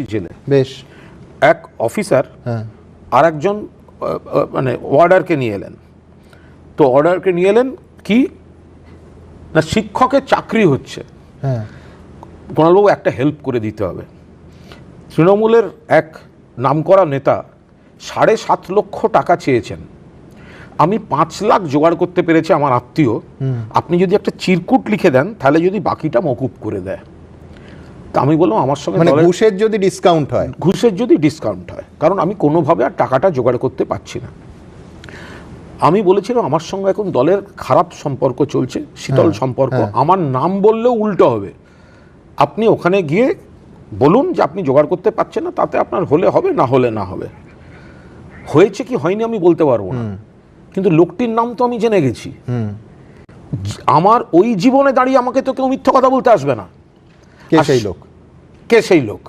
জেলে বেশ। এক অফিসার হ্যাঁ। আর একজন মানে ওয়ার্ডারকে নিয়ে এলেন। তো অর্ডারকে নিয়ে এলেন কি? না শিক্ষকের চাকরি হচ্ছে। হ্যাঁ। কুণালবাবু একটা হেল্প করে দিতে হবে। তৃণমূলের এক নামকরা নেতা সাড়ে সাত লক্ষ টাকা চেয়েছেন। আমি পাঁচ লাখ জোগাড় করতে পেরেছি আমার আত্মীয়। আপনি যদি একটা চিরকুট লিখে দেন তাহলে যদি বাকিটা মকুব করে দেয়। তা আমি বললাম আমার সঙ্গে মানে ঘুষের যদি ডিসকাউন্ট হয়। ঘুষের যদি ডিসকাউন্ট হয় কারণ আমি কোনোভাবে আর টাকাটা জোগাড় করতে পারছি না। আমি বলেছিলাম আমার সঙ্গে এখন দলের খারাপ সম্পর্ক চলছে শীতল সম্পর্ক। আমার নাম বললেও উল্টো হবে। আপনি ওখানে গিয়ে বলুন যে আপনি জোগাড় করতে পারছেন না তাতে আপনার হলে হবে না হলে না হবে। হয়েছে কি হয়নি আমি বলতে পারব না। কিন্তু লোকটির নাম তো আমি জেনে গেছি। আমার ওই জীবনে দাঁড়িয়ে আমাকে তো কেউ মিথ্যা কথা বলতে আসবে না। কে সেই লোক? কে সেই লোক